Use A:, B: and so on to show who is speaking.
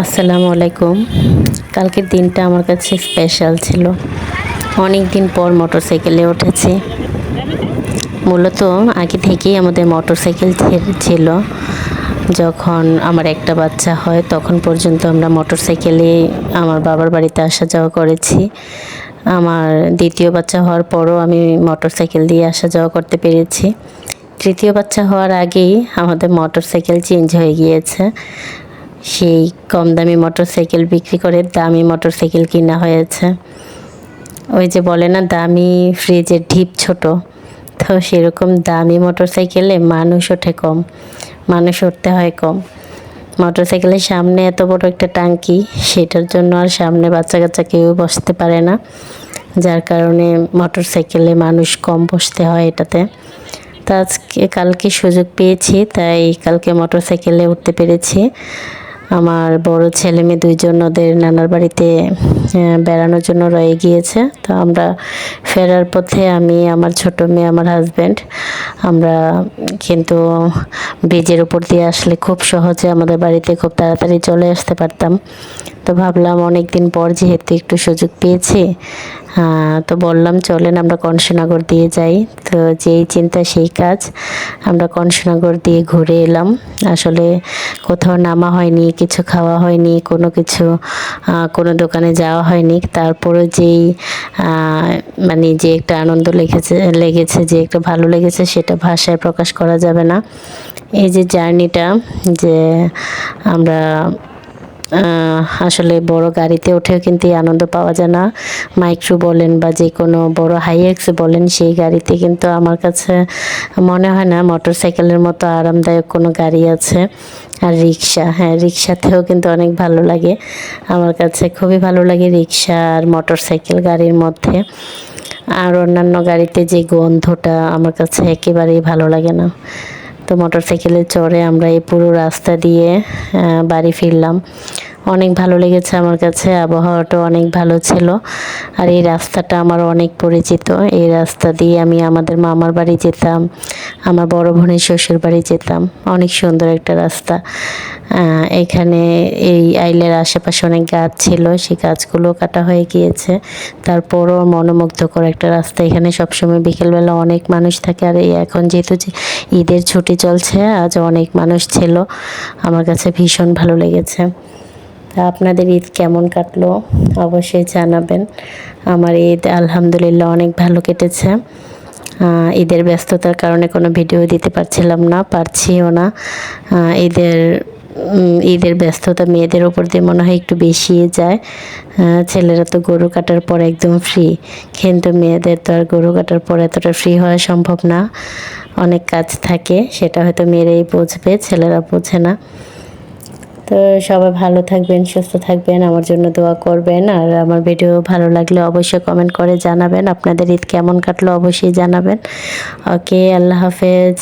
A: আসসালামু আলাইকুম। কালকের দিনটা আমার কাছে স্পেশাল ছিল। অনেক দিন পর মোটরসাইকেলে উঠেছি। মূলত আগে থেকেই আমাদের মোটরসাইকেল ছিল। যখন আমার একটা বাচ্চা হয়, তখন পর্যন্ত আমরা মোটরসাইকেলে আমার বাবার বাড়িতে আসা যাওয়া করেছি। আমার দ্বিতীয় বাচ্চা হওয়ার পরও আমি মোটরসাইকেল দিয়ে আসা যাওয়া করতে পেরেছি। তৃতীয় বাচ্চা হওয়ার আগেই আমাদের মোটরসাইকেল চেঞ্জ হয়ে গিয়েছে। সেই কম দামি মোটরসাইকেল বিক্রি করে দামি মোটরসাইকেল কিনা হয়েছে। ওই যে বলে না, দামি ফ্রিজের ঢিপ ছোট। তো সেরকম দামি মোটরসাইকেলে মানুষ ওঠে কম, মানুষ উঠতে হয় কম। মোটরসাইকেলের সামনে এত বড় একটা টাঙ্কি সেটার জন্য আর সামনে বাচ্চা কাচ্চা কেউ বসতে পারে না। যার কারণে মোটরসাইকেলে মানুষ কম বসতে হয় এটাতে। তা আজকে, কালকে সুযোগ পেয়েছি, তাই কালকে মোটরসাইকেলে উঠতে পেরেছি। আমার বড় ছেলে মেয়ে দুইজন ওদের নানার বাড়িতে বেড়ানোর জন্য রয়ে গিয়েছে। তো আমরা ফেরার পথে আমি, আমার ছোট মেয়ে, আমার হাজব্যান্ড আমরা কিন্তু ব্রিজের উপর দিয়ে আসলে খুব সহজে আমাদের বাড়িতে খুব তাড়াতাড়ি চলে আসতে পারতাম। তো ভাবলাম অনেক দিন পর যেহেতু একটু সুযোগ পেয়েছি তো বললাম চলেন আমরা কংসনগর দিয়ে যাই। তো যেই চিন্তা সেই কাজ, আমরা কংসনগর দিয়ে ঘুরে এলাম। আসলে কোথাও নামা হয়নি, কিছু খাওয়া হয়নি, কোনো কিছু কোনো দোকানে যাওয়া হয়নি। তারপরে যেই মানে যে একটা আনন্দ লেগেছে লেগেছে, যে একটা ভালো লেগেছে সেটা ভাষায় প্রকাশ করা যাবে না। এই যে জার্নিটা, যে আমরা আসলে বড় গাড়িতে উঠেও কিন্তু আনন্দ পাওয়া যায় না। মাইক্রো বলেন বা যে কোনো বড় হাইএক্স বলেন, সেই গাড়িতে কিন্তু আমার কাছে মনে হয় না মোটর সাইকেলের মতো আরামদায়ক কোনো গাড়ি আছে। আর রিক্সা হ্যাঁ রিক্সাতেও কিন্তু অনেক ভালো লাগে। আমার কাছে খুবই ভালো লাগে রিক্সা আর মোটর সাইকেল গাড়ির মধ্যে। আর অন্যান্য গাড়িতে যে গন্ধটা আমার কাছে একেবারেই ভালো লাগে না। তো মোটরসাইকেলে চড়ে আমরা এই পুরো রাস্তা দিয়ে বাড়ি ফিরলাম। অনেক ভালো লেগেছে আমার কাছে আবহাওয়াটা অনেক ভালো ছিল। আর এই রাস্তাটা আমার অনেক পরিচিত। এই রাস্তা দিয়ে আমি আমাদের মামার বাড়ি যেতাম, আমার বড় বোনের শ্বশুর বাড়ি যেতাম। অনেক সুন্দর একটা রাস্তা। এখানে এই আইলের আশেপাশে অনেক গাছ ছিল, সেই গাছগুলো কাটা হয়ে গিয়েছে। তারপরও মনোমুগ্ধকর একটা রাস্তা। এখানে সবসময় বিকেলবেলা অনেক মানুষ থাকে। আর এই এখন যেহেতু ঈদের ছুটি চলছে, আজ অনেক মানুষ ছিল। আমার কাছে ভীষণ ভালো লেগেছে। আপনাদের ঈদ কেমন কাটলো? অবশ্যই জানাবেন। আমার ঈদ আলহামদুলিল্লাহ অনেক ভালো কেটেছে। ঈদের ব্যস্ততার কারণে কোনো ভিডিও দিতে পারছিলাম না, পারছিও না। ঈদের ঈদের ব্যস্ততা মেয়েদের ওপর দিয়ে মনে হয় একটু বেশি যায়। ছেলেরা তো গরু কাটার পর একদম ফ্রি কিন্তু মেয়েদের তো আর গরু কাটার পর এতটা ফ্রি হওয়া সম্ভব না। অনেক কাজ থাকে, সেটা হয়তো মেয়েরাই বুঝবে, ছেলেরা বোঝে না। তো সবাই ভালো থাকবেন, সুস্থ থাকবেন, আমার জন্য দোয়া করবেন। আর আমার ভিডিও ভালো লাগলে অবশ্যই কমেন্ট করে জানাবেন। আপনাদের ঈদ কেমন কাটলো অবশ্যই জানাবেন। ওকে আল্লাহ হাফেজ।